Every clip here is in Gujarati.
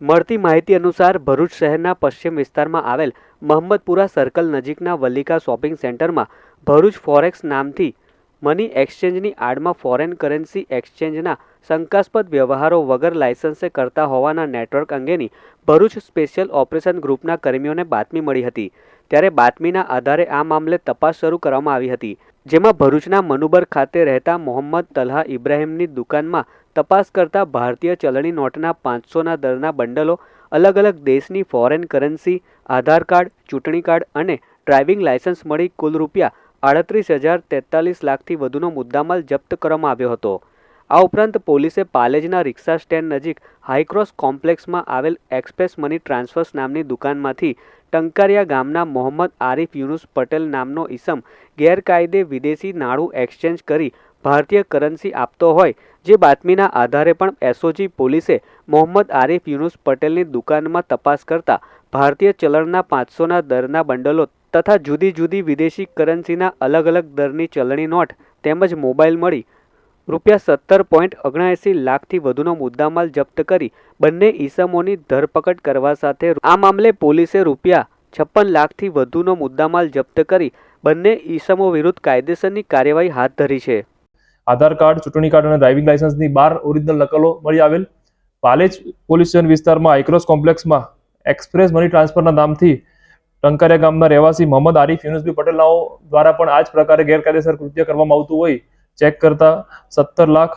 મળતી માહિતી અનુસાર ભરૂચ શહેરના પશ્ચિમ વિસ્તારમાં આવેલ મહમ્મદપુરા સર્કલ નજીકના વલ્લિકા શોપિંગ સેન્ટરમાં ભરૂચ ફોરેક્સ નામથી મની એક્સચેન્જની આડમાં ફોરેન કરન્સી એક્સચેન્જના શંકાસ્પદ વ્યવહારો વગર લાયસન્સે કરતા હોવાના નેટવર્ક અંગેની ભરૂચ સ્પેશિયલ ઓપરેશન ગ્રુપના કર્મીઓને બાતમી મળી હતી. ત્યારે બાતમીના આધારે આ મામલે તપાસ શરૂ કરવામાં આવી હતી. જેમાં ભરૂચના મનુબર ખાતે રહેતા મોહમ્મદ તલહા ઇબ્રાહીમની દુકાનમાં તપાસ કરતા ભારતીય ચલણી નોટના પાંચસોના દરના બંડલો, અલગ અલગ દેશની ફોરેન કરન્સી, આધાર કાર્ડ, ચૂંટણી કાર્ડ અને ડ્રાઇવિંગ લાયસન્સ મળી કુલ રૂપિયા આડત્રીસ હજાર તેતાલીસ લાખથી વધુનો મુદ્દામાલ જપ્ત કરવામાં આવ્યો હતો. આ ઉપરાંત પોલીસે પાલેજના રિક્ષા સ્ટેન્ડ નજીક હાઈક્રોસ કોમ્પ્લેક્સમાં આવેલ એક્સપ્રેસ મની ટ્રાન્સફર્સ નામની દુકાનમાંથી ટંકારિયા ગામના મોહમ્મદ આરિફ યુનુસ પટેલ નામનો ઈસમ ગેરકાયદે વિદેશી નાણું એક્સચેન્જ કરી ભારતીય કરન્સી આપતો હોય, જે બાતમીના આધારે પણ એસઓજી પોલીસે મોહમ્મદ આરિફ યુનુસ પટેલની દુકાનમાં તપાસ કરતા ભારતીય ચલણના પાંચસોના દરના બંડલો તથા જુદી જુદી વિદેશી કરન્સીના અલગ અલગ દરની ચલણી નોટ તેમજ મોબાઈલ મળી રૂપિયા સત્તર પોઈન્ટ ઓગણએંસી લાખથી વધુનો મુદ્દામાલ જપ્ત કરી બંને ઈસમોની ધરપકડ કરવા સાથે આ મામલે પોલીસે રૂપિયા છપ્પન લાખથી વધુનો મુદ્દામાલ જપ્ત કરી બંને ઈસમો વિરુદ્ધ કાયદેસરની કાર્યવાહી હાથ ધરી છે. આધાર કાર્ડ, ચૂંટણી કાર્ડ અને ડ્રાઇવિંગ લાયસન્સની બાર ઓરિજિનલ નકલો મળી આવેલ. પાલેજ પોલીસ સ્ટેશન વિસ્તારમાં આઇક્રોસ કોમ્પ્લેક્સમાં એક્સપ્રેસ મની ટ્રાન્સફરના નામથી ટંકારિયા ગામના રહેવાસી મોહમ્મદ આરીફ યુનુસબી પટેલનાઓ દ્વારા પણ આ જ પ્રકારે ગેરકાયદેસર કૃત્ય કરવામાં આવતું હોય ચેક કરતા સત્તર લાખ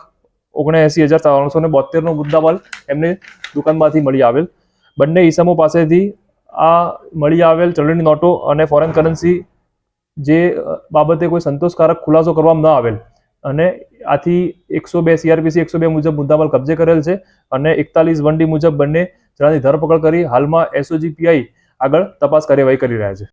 ઓગણએંસી હજાર ત્રણસો ને બોતેરનો મુદ્દામાલ એમને દુકાનમાંથી મળી આવેલ. બંને ઈસમો પાસેથી આ મળી આવેલ ચલણી નોટો અને ફોરેન કરન્સી જે બાબતે કોઈ સંતોષકારક ખુલાસો કરવામાં ન આવેલ. અને આથી એકસો બે સીઆરપીસી એકસો બે મુજબ મુદ્દામાલ કબજે કરેલ છે અને એકતાલીસ વન મુજબ બંને જણાની ધરપકડ કરી હાલમાં એસઓજીપીઆઈ આગળ તપાસ કાર્યવાહી કરી રહ્યા છે.